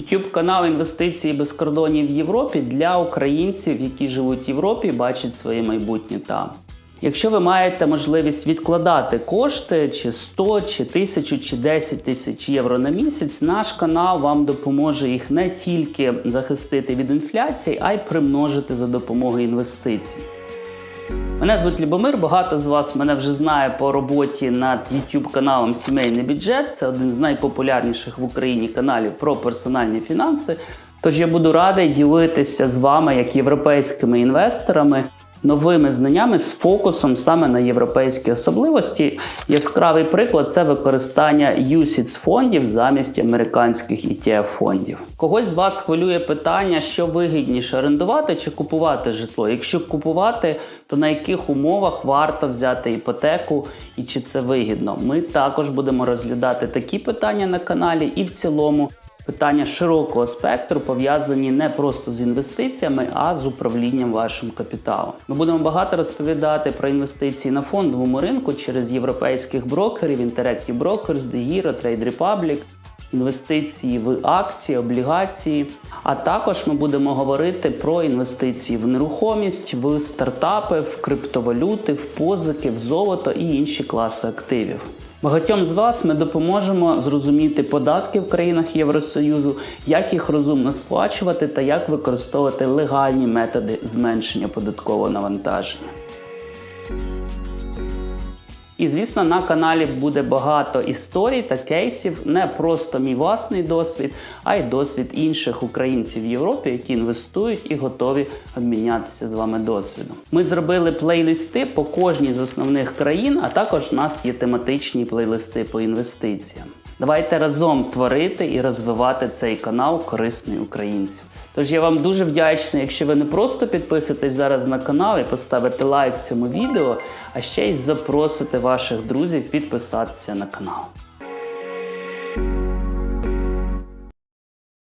YouTube канал інвестиції без кордонів в Європі для українців, які живуть в Європі бачать своє майбутнє там. Якщо ви маєте можливість відкладати кошти чи 100, чи 1000, чи 10 тисяч євро на місяць, наш канал вам допоможе їх не тільки захистити від інфляції, а й примножити за допомогою інвестицій. Мене звуть Любомир. Багато з вас мене вже знає по роботі над youtube каналом Сімейний бюджет. Це один з найпопулярніших в Україні каналів про персональні фінанси. Тож я буду радий ділитися з вами як європейськими інвесторами новими знаннями з фокусом саме на європейські особливості. Яскравий приклад це використання UCITS фондів замість американських ETF фондів. Когось з вас хвилює питання, що вигідніше орендувати чи купувати житло. Якщо купувати, то на яких умовах варто взяти іпотеку і чи це вигідно? Ми також будемо розглядати такі питання на каналі і в цілому. Питання широкого спектру пов'язані не просто з інвестиціями, а з управлінням вашим капіталом. Ми будемо багато розповідати про інвестиції на фондовому ринку через європейських брокерів, Interactive Brokers, DeGiro, Trade Republic, інвестиції в акції, облігації. А також ми будемо говорити про інвестиції в нерухомість, в стартапи, в криптовалюти, в позики, в золото і інші класи активів. Багатьом з вас ми допоможемо зрозуміти податки в країнах Євросоюзу, як їх розумно сплачувати та як використовувати легальні методи зменшення податкового навантаження. І звісно, на каналі буде багато історій та кейсів, не просто мій власний досвід, а й досвід інших українців в Європі, які інвестують і готові обмінятися з вами досвідом. Ми зробили плейлисти по кожній з основних країн, а також у нас є тематичні плейлисти по інвестиціям. Давайте разом творити і розвивати цей канал корисний українцям. Тож я вам дуже вдячний, якщо ви не просто підписуєтесь зараз на канал і поставите лайк цьому відео, а ще й запросите ваших друзів підписатися на канал.